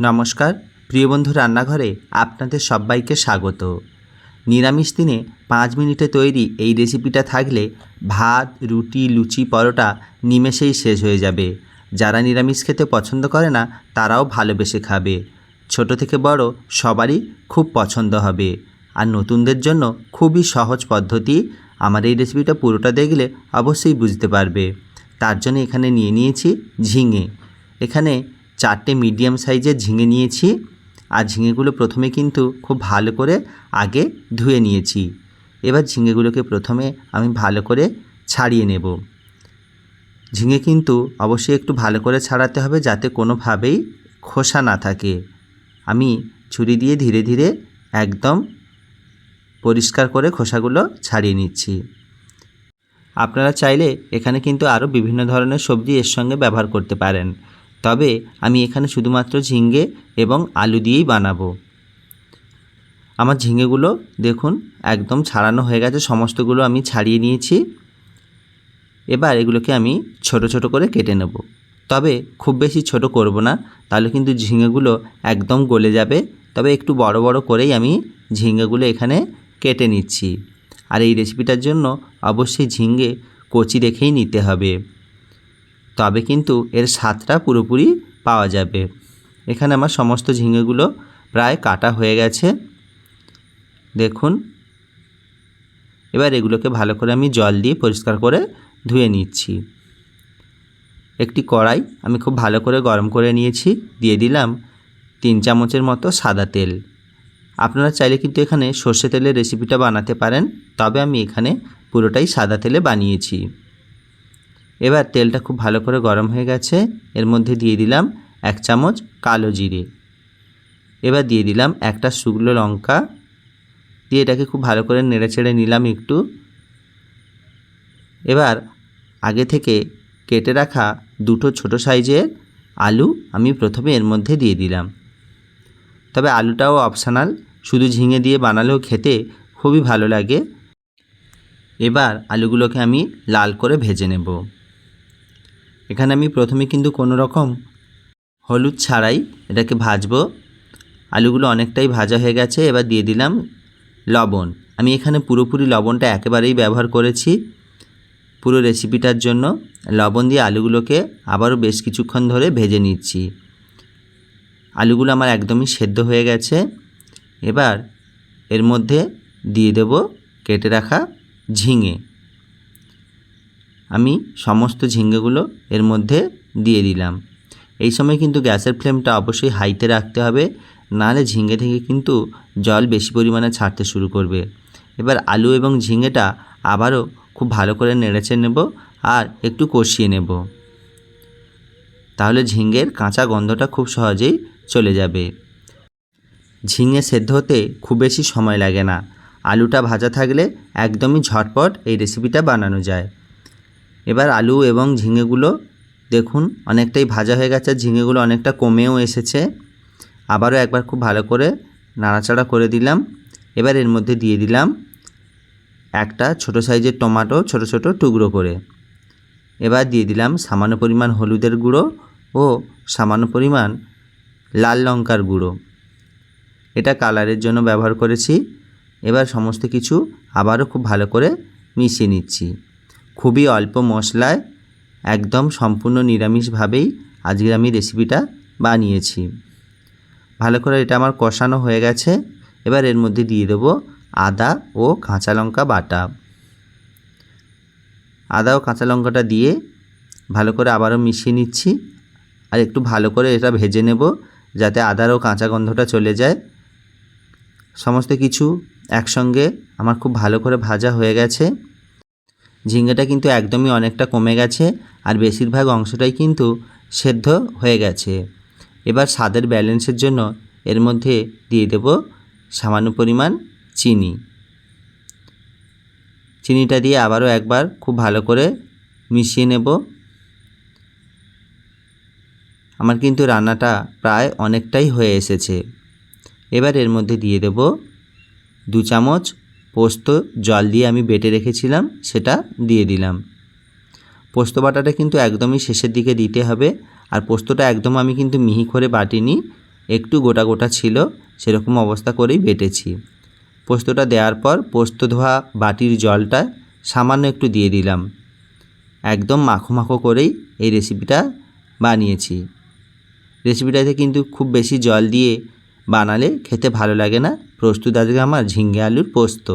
নমস্কার, প্রিয় বন্ধু রান্নাঘরে আপনাদের সবাইকে স্বাগত। নিরামিষ দিনে পাঁচ মিনিটে তৈরি এই রেসিপিটা থাকলে ভাত, রুটি, লুচি, পরোটা নিমেষেই শেষ হয়ে যাবে। যারা নিরামিষ খেতে পছন্দ করে না, তারাও ভালোবেসে খাবে। ছোট থেকে বড় সবারই খুব পছন্দ হবে। আর নতুনদের জন্য খুবই সহজ পদ্ধতি আমার এই রেসিপিটা পুরোটা দেখলে অবশ্যই বুঝতে পারবে। তার জন্য এখানে নিয়ে নিয়েছি ঝিঙে। এখানে চারটে মিডিয়াম সাইজের ঝিঙে নিয়েছি আর ঝিঙেগুলো প্রথমে কিন্তু খুব ভালো করে আগে ধুয়ে নিয়েছি। এবার ঝিঙেগুলোকে প্রথমে আমি ভালো করে ছাড়িয়ে নেব। ঝিঙে কিন্তু অবশ্যই একটু ভালো করে ছাড়াতে হবে যাতে কোনোভাবেই খোসা না থাকে। আমি ছুরি দিয়ে ধীরে ধীরে একদম পরিষ্কার করে খোসাগুলো ছাড়িয়ে নিচ্ছি। আপনারা চাইলে এখানে কিন্তু আরও বিভিন্ন ধরনের সবজি এর সঙ্গে ব্যবহার করতে পারেন। তবে আমি এখানে শুধুমাত্র ঝিঙ্গে এবং আলু দিয়েই বানাবো। আমার ঝিঙেগুলো দেখুন একদম ছাড়ানো হয়ে গেছে, সমস্তগুলো আমি ছাড়িয়ে নিয়েছি। এবার এগুলোকে আমি ছোট ছোট করে কেটে নেব। তবে খুব বেশি ছোট করব না, তাহলে কিন্তু ঝিঙেগুলো একদম গলে যাবে। তবে একটু বড় বড় করেই আমি ঝিঙেগুলো এখানে কেটে নিচ্ছি। আর এই রেসিপিটার জন্য অবশ্যই ঝিঙ্গে কচি রেখেই নিতে হবে। তবে কিন্তু এর স্বাদটা পুরোপুরি পাওয়া যাবে। এখানে আমার সমস্ত ঝিঙেগুলো প্রায় কাটা হয়ে গেছে। দেখুন। এবার এগুলোকে ভালো করে আমি জল দিয়ে পরিষ্কার করে ধুয়ে নিচ্ছি। একটি কড়াই আমি খুব ভালো করে গরম করে নিয়েছি। দিয়ে দিলাম তিন চামচের মতো সাদা তেল। আপনারা চাইলে কিন্তু এখানে সর্ষে তেলের রেসিপিটা বানাতে পারেন। তবে আমি এখানে পুরোটাই সাদা তেলে বানিয়েছি। এবার তেলটা খুব ভালো করে গরম হয়ে গেছে। এর মধ্যে দিয়ে দিলাম এক চামচ কালো জিরে। এবার দিয়ে দিলাম একটা শুকনো লঙ্কা। দিয়ে এটাকে খুব ভালো করে নেড়ে ছেড়ে নিলাম একটু। এবার আগে থেকে কেটে রাখা দুটো ছোট সাইজের আলু আমি প্রথমে এর মধ্যে দিয়ে দিলাম। তবে আলুটাও অপশানাল শুধু ঝিঙে দিয়ে বানালেও খেতে খুবই ভালো লাগে। এবার আলুগুলোকে আমি লাল করে ভেজে নেব। এখানে আমি প্রথমে কিন্তু কোনো রকম হলুদ ছাড়াই এটাকে ভাজবো। আলুগুলো অনেকটাই ভাজা হয়ে গেছে, এবার দিয়ে দিলাম লবণ। আমি এখানে পুরোপুরি লবণটা একেবারেই ব্যবহার করেছি পুরো রেসিপিটার জন্য। লবণ দিয়ে আলুগুলোকে আবারও বেশ কিছুক্ষণ ধরে ভেজে নিচ্ছি। আলুগুলো আমার একদমই সেদ্ধ হয়ে গেছে। এবার এর মধ্যে দিয়ে দেব কেটে রাখা ঝিঙে। আমি সমস্ত ঝিঙ্গেগুলো এর মধ্যে দিয়ে দিলাম। এই সময় কিন্তু গ্যাসের ফ্লেমটা অবশ্যই হাইতে রাখতে হবে, নাহলে ঝিঙ্গে থেকে কিন্তু জল বেশি পরিমাণে ছাড়তে শুরু করবে। এবার আলু এবং ঝিঙ্গেটা আবারও খুব ভালো করে নেড়েচে নেব আর একটু কষিয়ে নেব। তাহলে ঝিঙ্গের কাঁচা গন্ধটা খুব সহজেই চলে যাবে। ঝিঙে সেদ্ধ হতে খুব বেশি সময় লাগে না। আলুটা ভাজা থাকলে একদমই ঝটপট এই রেসিপিটা বানানো যায়। এবার আলু এবং ঝিঙেগুলো দেখুন, অনেকটাই ভাজা হয়ে গেছে, ঝিঙেগুলো অনেকটা কমেও এসেছে। আবারও একবার খুব ভালো করে নাড়াচাড়া করে দিলাম। এবার এর মধ্যে দিয়ে দিলাম একটা ছোট সাইজের টমাটো, ছোট ছোট টুকরো করে। এবার দিয়ে দিলাম সামান্য পরিমাণ হলুদের গুঁড়ো ও সামান্য পরিমাণ লাল লঙ্কার গুঁড়ো। এটা কালারের জন্য ব্যবহার করেছি। এবার সমস্ত কিছু আবারও খুব ভালো করে মিশিয়ে নিচ্ছি। খুবই অল্প মশলায় একদম সম্পূর্ণ নিরামিষভাবেই আজকের আমি রেসিপিটা বানিয়েছি। ভালো করে এটা আমার কষানো হয়ে গেছে। এবার এর মধ্যে দিয়ে দেবো আদা ও কাঁচা লঙ্কা বাটা। আদা ও কাঁচা লঙ্কাটা দিয়ে ভালো করে আবারও মিশিয়ে নিচ্ছি। আর একটু ভালো করে এটা ভেজে নেব যাতে আদার ও কাঁচা গন্ধটা চলে যায়। সমস্ত কিছু একসঙ্গে আমার খুব ভালো করে ভাজা হয়ে গেছে। ঝিঙ্গেটা কিন্তু একদমই অনেকটা কমে গেছে আর বেশিরভাগ অংশটাই কিন্তু সেদ্ধ হয়ে গেছে। এবার স্বাদের ব্যালেন্সের জন্য এর মধ্যে দিয়ে দেব সামান্য পরিমাণ চিনি। চিনিটা দিয়ে আবারও একবার খুব ভালো করে মিশিয়ে নেব। আমার কিন্তু রান্নাটা প্রায় অনেকটাই হয়ে এসেছে। এবার এর মধ্যে দিয়ে দেব দু চামচ পোস্ত জল দিয়ে আমি বেটে রেখেছিলাম, সেটা দিয়ে দিলাম। পোস্ত বাটাটা কিন্তু একদমই শেষের দিকে দিতে হবে, আর পোস্তটা একদম আমি কিন্তু মিহি করে বাটিনি, একটু গোটা গোটা ছিল, সেরকম অবস্থা করেই বেটেছি। পোস্তটা দেওয়ার পর পোস্ত ধোয়া বাটির জলটা সামান্য একটু দিয়ে দিলাম। একদম মাখো মাখো করেই এই রেসিপিটা বানিয়েছি। রেসিপিটাতে কিন্তু খুব বেশি জল দিয়ে বানালে খেতে ভালো লাগে না, প্রস্তুত আজকে আমার ঝিঙ্গে আলুর পোস্ত।